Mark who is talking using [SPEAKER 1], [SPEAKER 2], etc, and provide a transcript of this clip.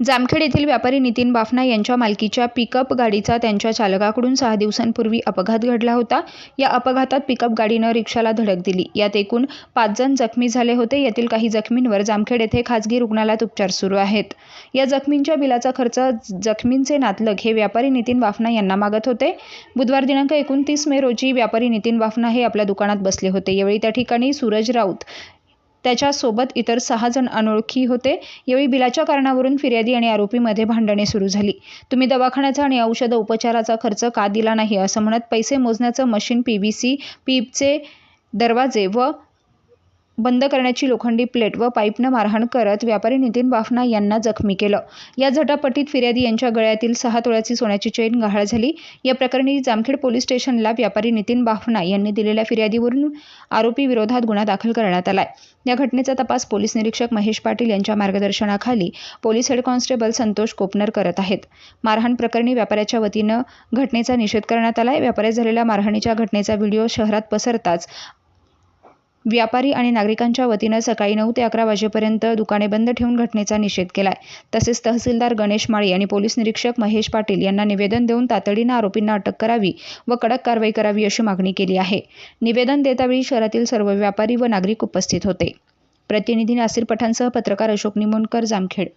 [SPEAKER 1] जामखेड येथील व्यापारी नितीन बाफना यांच्या मालकीच्या पिकअप गाडीचा त्यांच्या चालकाकडून सहा दिवसांपूर्वी अपघात घडला होता. या अपघातात पिकअप गाडीनं रिक्षाला धडक दिली. यात एकूण पाच जण जखमी झाले होते. यातील काही जखमींवर जामखेड येथे खाजगी रुग्णालयात उपचार सुरू आहेत. या जखमींच्या बिलाचा खर्च जखमींचे नातलग हे व्यापारी नितीन बाफना यांना मागत होते. बुधवार दिनांक एकोणतीस मे रोजी व्यापारी नितीन बाफना हे आपल्या दुकानात बसले होते. यावेळी त्या ठिकाणी सूरज राऊत त्याच्यासोबत इतर सहा जण अनोळखी होते. यावेळी बिलाच्या कारणावरून फिर्यादी आणि आरोपीमध्ये भांडणे सुरू झाली. तुम्ही दवाखान्याचा आणि औषध उपचाराचा खर्च का दिला नाही? असं म्हणत पैसे मोजण्याचं मशीन पी व्ही सी पीपचे दरवाजे व बंद करण्याची लोखंडी प्लेट व पाईपनं मारहाण करत व्यापारी नितीन बाफना यांना जखमी केलं. या झटापटीत फिर्यादी यांच्या गळ्यातील सहा तोळ्याची सोन्याची चेन गहाळ झाली. या प्रकरणी जामखेड पोलीस स्टेशनला व्यापारी नितीन बाफना यांनी दिलेल्या फिर्यादीवरून आरोपी विरोधात गुन्हा दाखल करण्यात आलाय. या घटनेचा तपास पोलीस निरीक्षक महेश पाटील यांच्या मार्गदर्शनाखाली police head constable Santosh Kopnar करत आहेत. मारहाण प्रकरणी व्यापाऱ्याच्या वतीनं घटनेचा निषेध करण्यात आलाय. व्यापाऱ्यात झालेल्या मारहाणीच्या घटनेचा व्हिडिओ शहरात पसरताच व्यापारी आणि नागरिकांच्या वतीनं सकाळी नऊ ते अकरा वाजेपर्यंत दुकाने बंद ठेवून घटनेचा निषेध केलाय. तसेच तहसीलदार गणेश माळी आणि पोलीस निरीक्षक महेश पाटील यांना निवेदन देऊन तातडीनं आरोपींना अटक करावी व कडक कारवाई करावी अशी मागणी केली आहे. निवेदन देतावेळी शहरातील सर्व व्यापारी व नागरिक उपस्थित होते. प्रतिनिधी नासिर पठाणसह पत्रकार अशोक निमोणकर जामखेड.